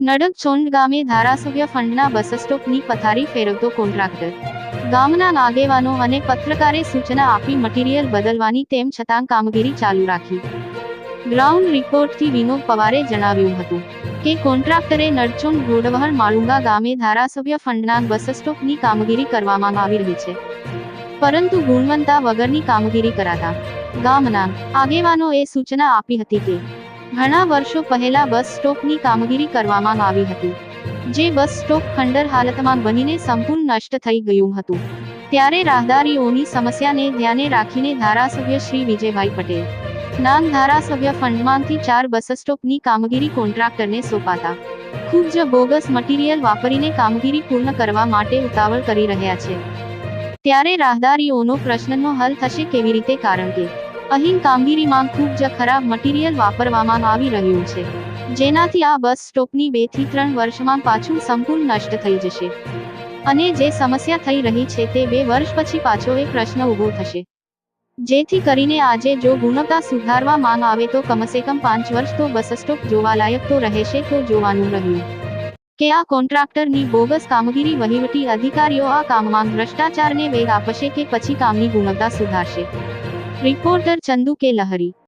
નડગચોંડ ગામે ધારાસભ્ય ફંડના બસ સ્ટોપની પથારી ફેરવતો કોન્ટ્રાક્ટર. ગામના આગેવાનો અને પત્રકારે સૂચના આપી મટીરીયલ બદલવાની તેમ છતાં કામગીરી ચાલુ રાખી. ગ્રાઉન્ડ રિપોર્ટથી વિનોદ પવારે જણાવ્યું હતું કે કોન્ટ્રાક્ટરે નડચોંડ ગોડવહર માળુંગા ગામે ધારાસભ્ય ફંડના બસ સ્ટોપની કામગીરી કરવામાં આવી રહી છે. પરંતુ ગુણવત્તા વગરની કામગીરી કરાતા ગામના આગેવાનોએ સૂચના આપી હતી કે ઘણા વર્ષો પહેલા બસ સ્ટોપની કામગીરી કરવામાં આવી હતી, જે બસ સ્ટોપ ખંડર હાલતમાં બનીને સંપૂર્ણ નષ્ટ થઈ ગયું હતું. ત્યારે રાહદારીઓની સમસ્યાને ધ્યાને રાખીને ધારાસભ્ય શ્રી વિજયભાઈ પટેલ, નામ ધારાસભ્ય ફંડમાંથી ચાર બસ સ્ટોપની કામગીરી કોન્ટ્રાક્ટરને સોંપાતા, ખૂબ જ બોગસ મટીરીયલ વાપરીને કામગીરી પૂર્ણ કરવા માટે ઉતાવળ કરી રહ્યા છે. ત્યારે રાહદારીઓનો પ્રશ્નનો હલ થશે કેવી રીતે? કારણ કે અહીં કામગીરીમાં ખૂબ જ ખરાબ મટીરીયલ વાપરવામાં આવી રહ્યું છે. જેનાથી આ બસ સ્ટોપની બેથી ત્રણ વર્ષમાં પાછું સંપૂર્ણ નષ્ટ થઈ જશે. અને જે સમસ્યા થઈ રહી છે તે બે વર્ષ પછી પાછો એ પ્રશ્ન ઊભો થશે. જેથી કરીને આજે જો ગુણવત્તા સુધારવા માંગ આવે તો કમસે કમ પાંચ વર્ષ તો બસ સ્ટોપ જોવાલાયક તો રહેશે તો જોવાનું રહ્યું. કે આ કોન્ટ્રાક્ટરની બોગસ કામગીરી વહીવટી અધિકારીઓ આ કામમાં ભ્રષ્ટાચારને વેગ આપશે કે પછી કામની ગુણવત્તા સુધારશે. રિપોર્ટર ચંદુ કે લહરી